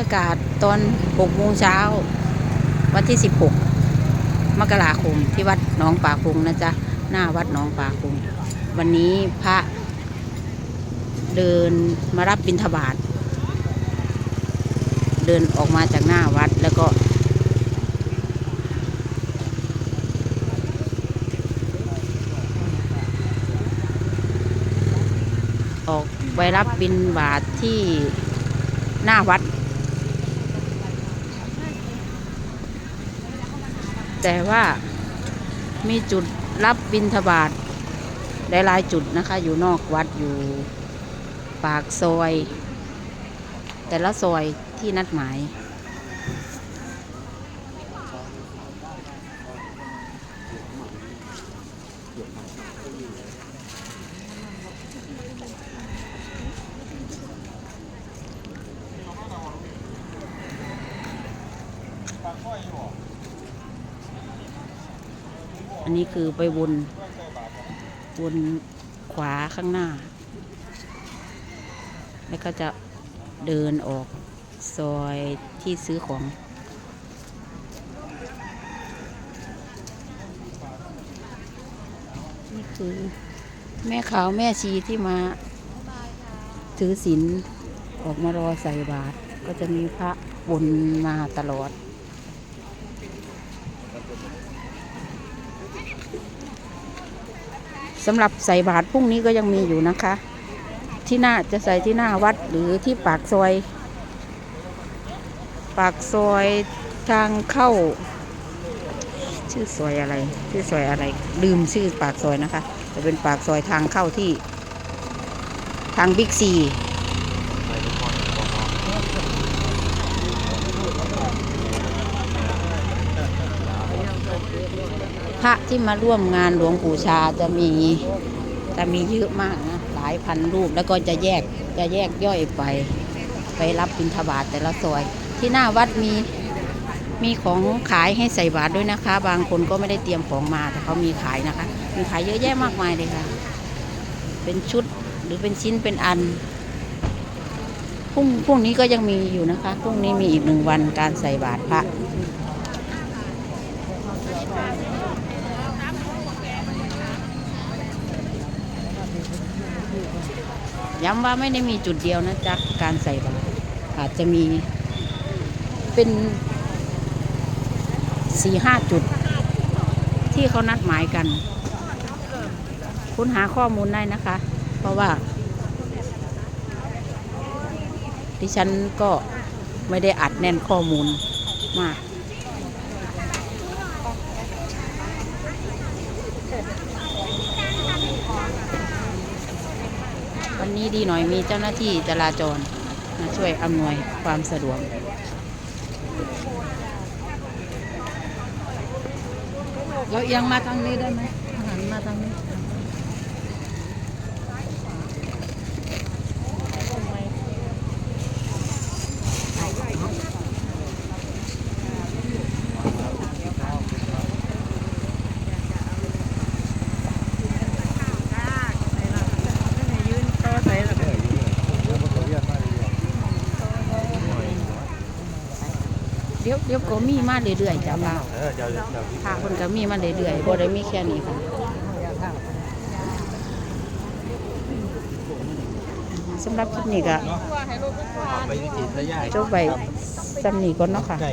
ยากาศตอน6โมงเช้า วันที่ 16 มกราคมที่วัดหนองป่าคงนะจ๊ะ หน้าวัดหนองป่าคงวันนี้พระเดินมารับบิณฑบาตเดินออกมาจากหน้าวัดแล้วก็ ออกไปรับบิณฑบาตทที่หน้าวัด แต่ว่ามีจุดรับบินทบาทหลายๆจุดนะคะ อยู่นอกวัดอยู่ปากซอย แต่ละซอยที่นัดหมาย อันนี้คือไปวนวนขวาข้างหน้า แล้วก็จะเดินออกซอยที่ซื้อของ นี่คือแม่ขาวแม่ชีที่มาถือศีลออกมารอใส่บาตรก็จะมีพระวนมาตลอด สำหรับใส่บาตรพรุ่งนี้ก็ยังมีอยู่นะคะ ที่หน้าจะใส่ที่หน้าวัดหรือที่ปากซอย ปากซอยทางเข้า ชื่อซอยอะไร ชื่อซอยอะไร ลืมชื่อปากซอยนะคะ จะเป็นปากซอยทางเข้าที่ ทางบิ๊กซี ระที่มาร่วมงานหลวงปู่ชาจะมีจะมีเยอะมากนะหลายพันรูปแล้วก็จะแยกจะแยกย่อยไป ไปรับบิณฑบาตแต่ละซอย ที่หน้าวัดมีมีของขายให้ใส่บาตรด้วยนะคะ บางคนก็ไม่ได้เตรียมของมาแต่เขามีขายนะคะ มีขายเยอะแยะมากมายเลยค่ะ เป็นชุดหรือเป็นชิ้นเป็นอันพรุ่งพรุ่งนี้ก็ยังมีอยู่นะคะพรุ่งนี้มีอีกหนึ่งวันการใส่บาตรพระ ย้ำว่าไม่ได้มีจุดเดียวนะจ๊ะ การใส่บาตรอาจจะมีเป็นสี่ห้าจุด ที่เขานัดหมายกัน คุณหาข้อมูลได้นะคะ เพราะว่า ดิฉันก็ไม่ได้อัดแน่นข้อมูลมาก วันนี้ดีหน่อยมีเจ้าหน้าที่จราจรมาช่วยอำนวยความสะดวกเราเอียงมาทางนี้ได้ไหมหันมาทางนี้ เดี๋ยวเดี๋ยวก็มีมาเรื่อยๆจ้าบ่าวเค่ะคนก็มีมาเรื่อยๆบ่ได้มีแค่นี้ค่ะสำหรับคลิปนี้ก็ไจีบรบไปสำนีก่อนเนาะค่ะ ไก่